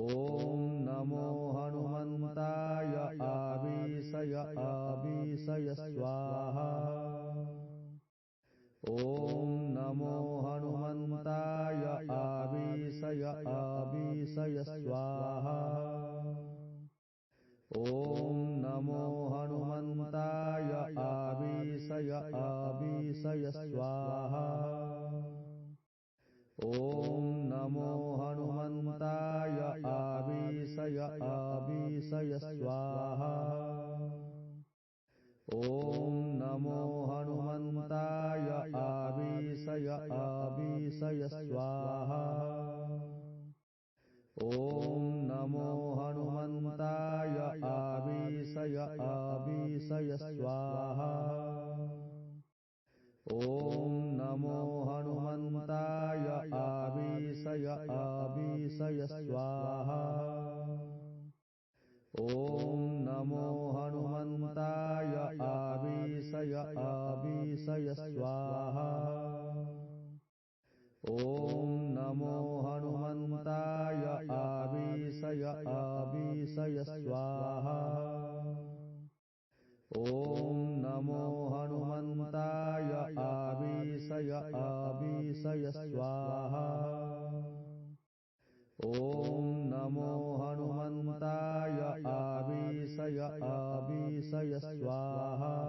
ॐ नमो हनुमन्ताय आवीसय आवीसय स्वाहा। ॐ नमो हनुमन्ताय आवीसय आवीसय स्वाहा। ॐ नमो हनुमन्ताय आवीसय आवीसय स्वाहा। ॐ नमो हनुमन्ताय आवीसय आवीसय स्वाहा ॐ नमो हनुमन्ताय आवीसय आवीसय स्वाहा ॐ नमो हनुमन्ताय आवीसय आवीसय स्वाहा ॐ नमो हनुमन्ताय आवीसय आवीसय स्वाहा। ॐ नमो हनुमन्ताय आवीसय आवीसय स्वाहा। ॐ नमो हनुमन्ताय आवीसय आवीसय स्वाहा य स्वाहा